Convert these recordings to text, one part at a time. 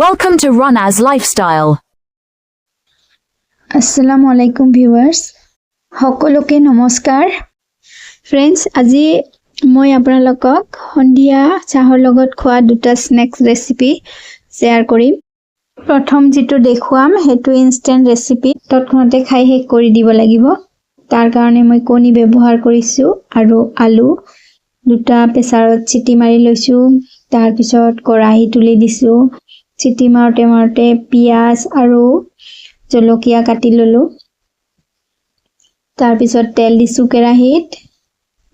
Welcome to Runaz Lifestyle. আসসালামু আলাইকুম viewers সকলোকে নমস্কাৰ। ফ্ৰেণ্ডছ আজি মই আপোনালোকক সন্ধিয়া চাহৰ লগত খোৱা দুটা স্নেক্স ৰেচিপি শ্বেয়াৰ কৰিম। প্ৰথম যিটো দেখুৱাম সেইটো ইনষ্টেণ্ট ৰেচিপি তৎক্ষণতে খাই শেষ কৰি দিব লাগিব। তাৰ কাৰণে মই কণী ব্যৱহাৰ কৰিছোঁ আৰু আলু দুটা প্ৰেছাৰত চিটি মাৰি লৈছোঁ। তাৰপিছত কেৰাহী তুলি দিছোঁ। চিটি মাৰোঁতে মাৰোঁতে পিঁয়াজ আৰু জলকীয়া কাটি ল'লোঁ। তাৰপিছত তেল দিছোঁ কেৰাহীত।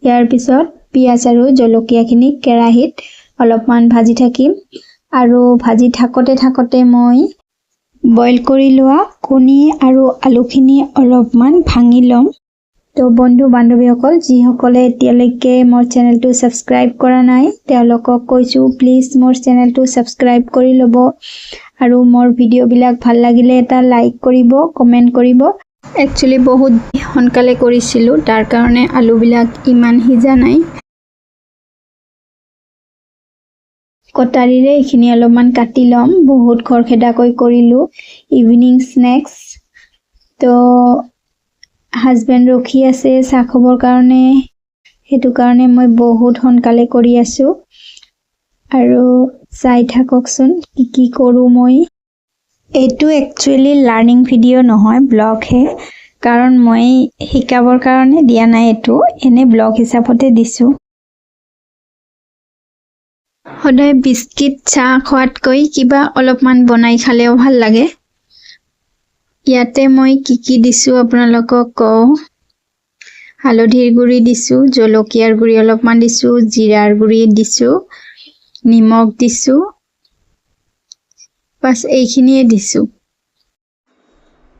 ইয়াৰ পিছত পিঁয়াজ আৰু জলকীয়াখিনি কেৰাহীত অলপমান ভাজি থাকিম। আৰু ভাজি থাকোঁতে থাকোঁতে মই বইল কৰি লোৱা কণী আৰু আলুখিনি অলপমান ভাঙি ল'ম। তো বন্ধু বান্ধৱীসকল যিসকলে এতিয়ালৈকে মোৰ চেনেলটো ছাবস্ক্ৰাইব কৰা নাই তেওঁলোকক কৈছোঁ প্লিজ মোৰ চেনেলটো ছাবস্ক্ৰাইব কৰি ল'ব আৰু মোৰ ভিডিঅ'বিলাক ভাল লাগিলে এটা লাইক কৰিব কমেণ্ট কৰিব। একচুৱেলি বহুত সোনকালে কৰিছিলোঁ তাৰ কাৰণে আলুবিলাক ইমান সিজা নাই। কটাৰীৰে এইখিনি অলপমান কাটি ল'ম বহুত খৰখেদাকৈ কৰিলোঁ। ইভিনিং স্নেক্স তো হাজবেণ্ড ৰখি আছে চাহ খাবৰ কাৰণে। সেইটো কাৰণে মই বহুত সোনকালে কৰি আছোঁ। আৰু চাই থাককচোন কি কি কৰোঁ মই। এইটো একচুৱেলি লাৰ্ণিং ভিডিঅ' নহয় ব্লগহে কাৰণ মই শিকাবৰ কাৰণে দিয়া নাই এইটো এনে ব্লগ হিচাপতে দিছোঁ। সদায় বিস্কিট চাহ খোৱাতকৈ কিবা অলপমান বনাই খালেও ভাল লাগে। ইয়াতে মই কি কি দিছোঁ আপোনালোকক কওঁ। হালধিৰ গুড়ি দিছোঁ জলকীয়াৰ গুড়ি অলপমান দিছোঁ জিৰাৰ গুড়ি দিছোঁ নিমখ দিছোঁ বাছ এইখিনিয়ে দিছোঁ।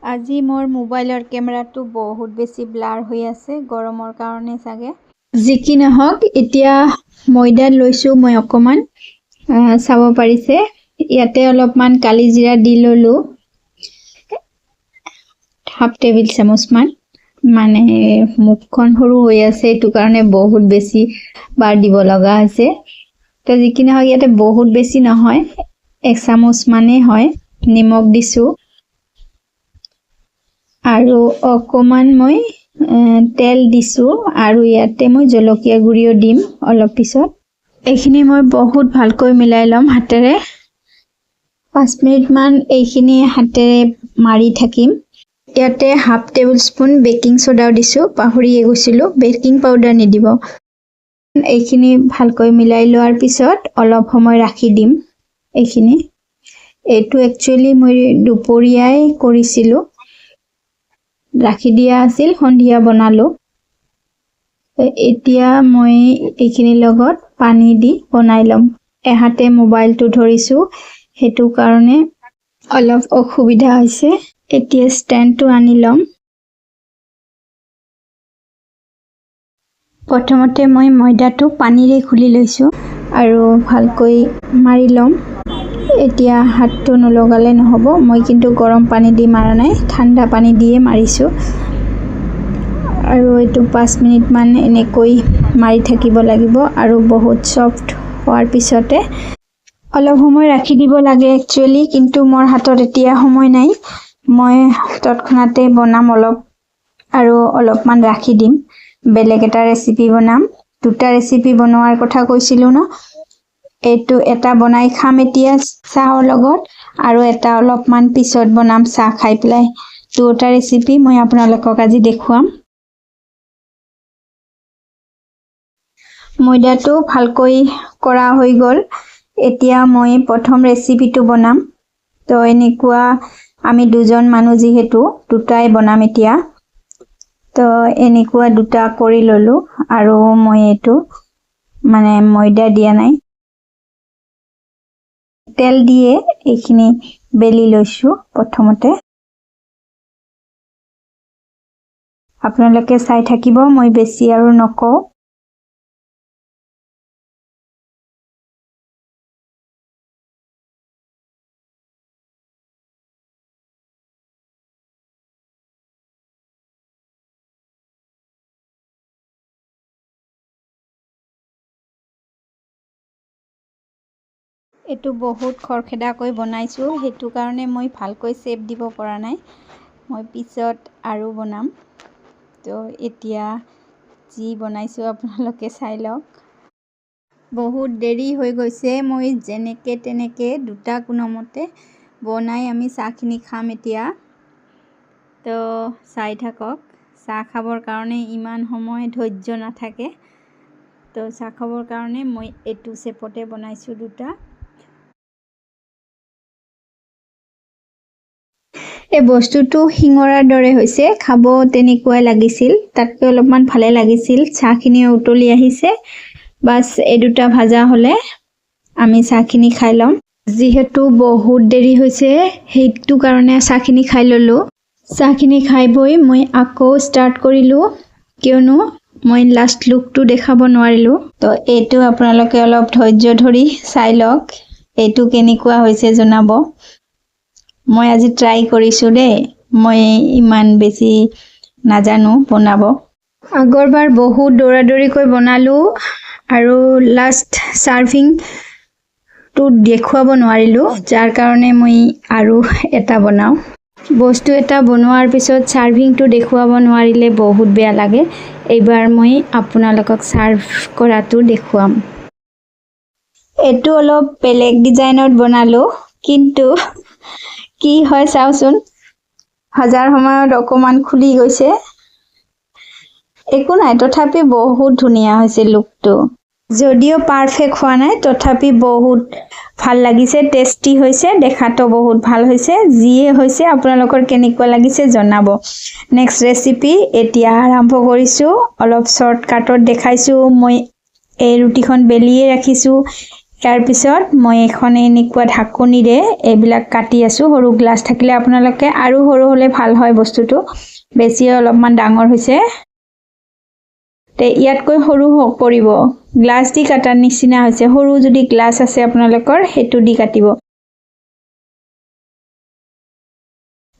আজি মোৰ মোবাইলৰ কেমেৰাটো বহুত বেছি ব্লাৰ হৈ আছে গৰমৰ কাৰণে চাগে। যি কি নহওক এতিয়া ময়দা লৈছোঁ মই অকণমান চাব পাৰিছে। ইয়াতে অলপমান কালি জিৰা দি ল'লোঁ। হাফ টেবিল চামুচমান মানে। মুখখন সৰু হৈ আছে, এইটো কাৰণে বহুত বেছি বাৰ দিব লগা হৈছে। তো যি কি নহওক ইয়াতে বহুত বেছি নহয়, এক চামুচমানেই হয়, নিমখ দিছোঁ। আৰু অকণমান মই তেল দিছোঁ আৰু ইয়াতে মই জলকীয়া গুড়িও দিম অলপ পিছত। এইখিনি মই বহুত ভালকৈ মিলাই ল'ম হাতেৰে। পাঁচ মিনিটমান এইখিনি হাতেৰে মাৰি থাকিম। ইয়াতে হাফ টেবুল স্পুন বেকিং চ'ডাও দিছোঁ পাহৰিয়ে গৈছিলোঁ বেকিং পাউডাৰ নিদিব। এইখিনি ভালকৈ মিলাই লোৱাৰ পিছত অলপ সময় ৰাখি দিম এইখিনি। এইটো একচুৱেলি মই দুপৰীয়াই কৰিছিলোঁ। ৰাখি দিয়া আছিল সন্ধিয়া বনালোঁ। এতিয়া মই এইখিনিৰ লগত পানী দি বনাই ল'ম। এহাতে মোবাইলটো ধৰিছোঁ সেইটো কাৰণে অলপ অসুবিধা হৈছে। এতিয়া ষ্টেণ্ডটো আনি ল'ম। প্ৰথমতে মই ময়দাটো পানীৰে ঘুলি লৈছোঁ আৰু ভালকৈ মাৰি ল'ম। এতিয়া হাতটো নলগালে নহ'ব মই কিন্তু গৰম পানী দি মাৰা নাই ঠাণ্ডা পানী দিয়ে মাৰিছোঁ। আৰু এইটো পাঁচ মিনিটমান এনেকৈ মাৰি থাকিব লাগিব আৰু বহুত ছফ্ট হোৱাৰ পিছতে। অলপ সময় ৰাখি দিব লাগে একচুৱেলি কিন্তু মোৰ হাতত এতিয়া সময় নাই। মই তৎক্ষণাতে বনাম অলপ আৰু অলপমান ৰাখি দিম। বেলেগ এটা ৰেচিপি বনাম। দুটা ৰেচিপি বনোৱাৰ কথা কৈছিলোঁ ন? এইটো এটা বনাই খাম এতিয়া চাহৰ লগত আৰু এটা অলপমান পিছত বনাম চাহ খাই পেলাই। দুটা ৰেচিপি মই আপোনালোকক আজি দেখুৱাম। ময়দাটো ভালকৈ কৰা হৈ গ'ল। এতিয়া মই প্ৰথম ৰেচিপিটো বনাম। তো এনেকুৱা আমি দুজন মানুহ যিহেতু দুটাই বনাম এতিয়া। তো এনেকুৱা দুটা কৰি ল'লোঁ আৰু মই এইটো মানে ময়দা দিয়া নাই। তেল দিয়ে এইখিনি বেলি লৈছোঁ প্ৰথমতে। আপোনালোকে চাই থাকিব মই বেছি আৰু নকওঁ। এইটো বহুত খৰখেদাকৈ বনাইছোঁ। সেইটো কাৰণে মই ভালকৈ চেপ দিব পৰা নাই। মই পিছত আৰু বনাম। তো এতিয়া যি বনাইছোঁ আপোনালোকে চাই লওক। বহুত দেৰি হৈ গৈছে। মই যেনেকৈ তেনেকৈ দুটা কোনোমতে বনাই আমি চাহখিনি খাম এতিয়া। তো চাই থাকক। চাহ খাবৰ কাৰণে ইমান সময় ধৈৰ্য নাথাকে। তো চাহ খাবৰ কাৰণে মই এইটো চেপতে বনাইছোঁ দুটা। এই বস্তুটো শিঙৰাৰ দৰে হৈছে খাব তেনেকুৱাই লাগিছিল। তাতকৈ অলপমান ভালে লাগিছিল। চাহখিনি উতলি আহিছে। বাছ এই দুটা ভাজা হ'লে আমি চাহখিনি খাই ল'ম। যিহেতু বহুত দেৰি হৈছে সেইটো কাৰণে চাহখিনি খাই ল'লোঁ। চাহখিনি খাই বৈ মই আকৌ ষ্টাৰ্ট কৰিলোঁ। কিয়নো মই লাষ্ট লুকটো দেখাব নোৱাৰিলোঁ। তো এইটো আপোনালোকে অলপ ধৈৰ্য ধৰি চাই লওক এইটো কেনেকুৱা হৈছে জনাব। মই আজি ট্ৰাই কৰিছোঁ দেই। মই ইমান বেছি নাজানো বনাব। আগৰবাৰ বহুত দৌৰা দৌৰিকৈ বনালোঁ আৰু লাষ্ট ছাৰ্ভিংটো দেখুৱাব নোৱাৰিলোঁ যাৰ কাৰণে মই আৰু এটা বনাওঁ। বস্তু এটা বনোৱাৰ পিছত ছাৰ্ভিংটো দেখুৱাব নোৱাৰিলে বহুত বেয়া লাগে। এইবাৰ মই আপোনালোকক ছাৰ্ভ কৰাটো দেখুৱাম। এইটো অলপ বেলেগ ডিজাইনত বনালোঁ কিন্তু কি হয় চাওচোন। ভজাৰ সময়ত অকণমান খুলি গৈছে। একো নাই তথাপি বহুত ধুনীয়া হৈছে লুকটো যদিও পাৰফেক্ট হোৱা নাই তথাপি বহুত ভাল লাগিছে টেষ্টি হৈছে দেখাতো বহুত ভাল হৈছে। যিয়ে হৈছে আপোনালোকৰ কেনেকুৱা লাগিছে জনাব। নেক্সট ৰেচিপি এতিয়া আৰম্ভ কৰিছোঁ। অলপ শ্বৰ্টকাটত দেখাইছোঁ মই এই ৰুটিখন বেলিয়ে ৰাখিছোঁ। ইয়াৰ পিছত মই এখন এনেকুৱা ঢাকনিৰে এইবিলাক কাটি আছোঁ। সৰু গ্লাছ থাকিলে আপোনালোকে আৰু সৰু হ'লে ভাল হয় বস্তুটো। বেছি অলপমান ডাঙৰ হৈছে। ইয়াতকৈ সৰু কৰিব গ্লাছ দি কটাৰ নিচিনা হৈছে। সৰু যদি গ্লাছ আছে আপোনালোকৰ সেইটো দি কাটিব।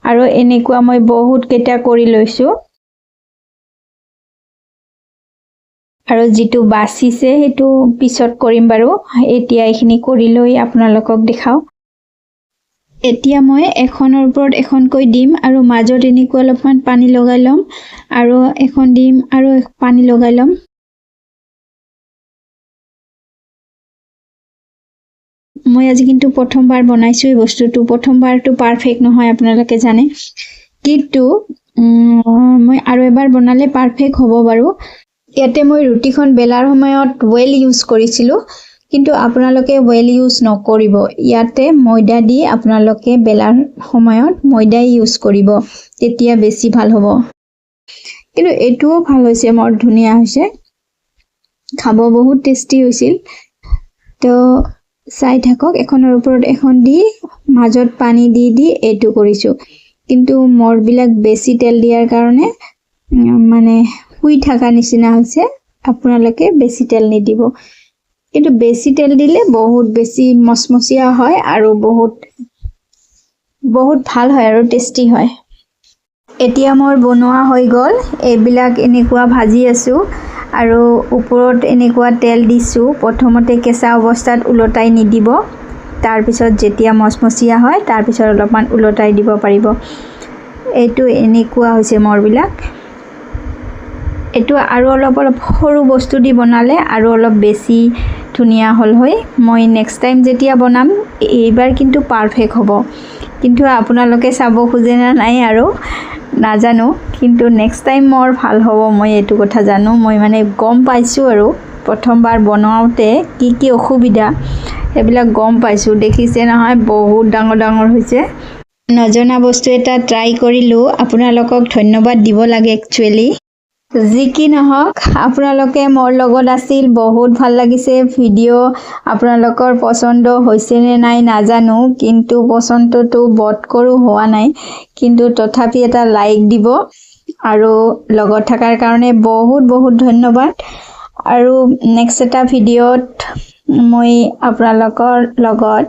আৰু এনেকুৱা মই বহুতকেইটা কৰি লৈছোঁ। আৰু যিটো বাচিছে সেইটো পিছত কৰিম বাৰু। এতিয়া এইখিনি কৰি লৈ আপোনালোকক দেখাওঁ। এতিয়া মই এখনৰ ওপৰত এখনকৈ দিম আৰু মাজত এনেকুৱা অলপমান পানী লগাই ল'ম আৰু এখন দিম আৰু পানী লগাই ল'ম। মই আজি কিন্তু প্ৰথমবাৰ বনাইছোঁ এই বস্তুটো। প্ৰথমবাৰটো পাৰফেক্ট নহয় আপোনালোকে জানে। কিন্তু মই আৰু এবাৰ বনালে পাৰফেক্ট হ'ব বাৰু। ইয়াতে মই ৰুটিখন বেলাৰ সময়ত ৱেল ইউজ কৰিছিলোঁ কিন্তু আপোনালোকে ৱেল ইউজ নকৰিব। ইয়াতে ময়দা দি আপোনালোকে বেলাৰ সময়ত ময়দাই ইউজ কৰিব তেতিয়া বেছি ভাল হ'ব। কিন্তু এইটোও ভাল হৈছে বৰ ধুনীয়া হৈছে। খাব বহুত টেষ্টি হৈছিল। তো চাই থাকক এখনৰ ওপৰত এখন দি মাজত পানী দি দি এইটো কৰিছোঁ। কিন্তু মৰবিলাক বেছি তেল দিয়াৰ কাৰণে মানে শুই থকা নিচিনা হৈছে আপোনালোকে বেছি তেল নিদিব। কিন্তু বেছি তেল দিলে বহুত বেছি মচমচীয়া হয় আৰু বহুত বহুত ভাল হয় আৰু টেষ্টি হয়। এতিয়া মোৰ বনোৱা হৈ গ'ল এইবিলাক এনেকুৱা ভাজি আছোঁ আৰু ওপৰত এনেকুৱা তেল দিছোঁ। প্ৰথমতে কেঁচা অৱস্থাত ওলটাই নিদিব তাৰপিছত যেতিয়া মচমচীয়া হয় তাৰপিছত অলপমান ওলটাই দিব পাৰিব। এইটো এনেকুৱা হৈছে মৰবিলাক। এইটো আৰু অলপ অলপ সৰু বস্তু দি বনালে আৰু অলপ বেছি ধুনীয়া হ'ল হয় মই নেক্সট টাইম যেতিয়া বনাম এইবাৰ কিন্তু পাৰফেক্ট হ'ব। কিন্তু আপোনালোকে চাব খোজে নে নাই আৰু নাজানো কিন্তু নেক্সট টাইম মোৰ ভাল হ'ব মই এইটো কথা জানো। মই মানে গম পাইছোঁ আৰু প্ৰথমবাৰ বনাওঁতে কি কি অসুবিধা সেইবিলাক গম পাইছোঁ। দেখিছে নহয় বহুত ডাঙৰ ডাঙৰ হৈছে। নজনা বস্তু এটা ট্ৰাই কৰিলোঁ। আপোনালোকক ধন্যবাদ দিব লাগে একচুৱেলি যি কি নহওক আপোনালোকে মোৰ লগত আছিল বহুত ভাল লাগিছে ভিডিঅ' আপোনালোকৰ পচন্দ হৈছে নে নাই নাজানো কিন্তু পচন্দটো বধকৰো হোৱা নাই কিন্তু তথাপি এটা লাইক দিব। আৰু লগত থকাৰ কাৰণে বহুত বহুত ধন্যবাদ। আৰু নেক্সট এটা ভিডিঅ'ত মই আপোনালোকৰ লগত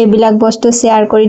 এইবিলাক বস্তু শ্বেয়াৰ কৰি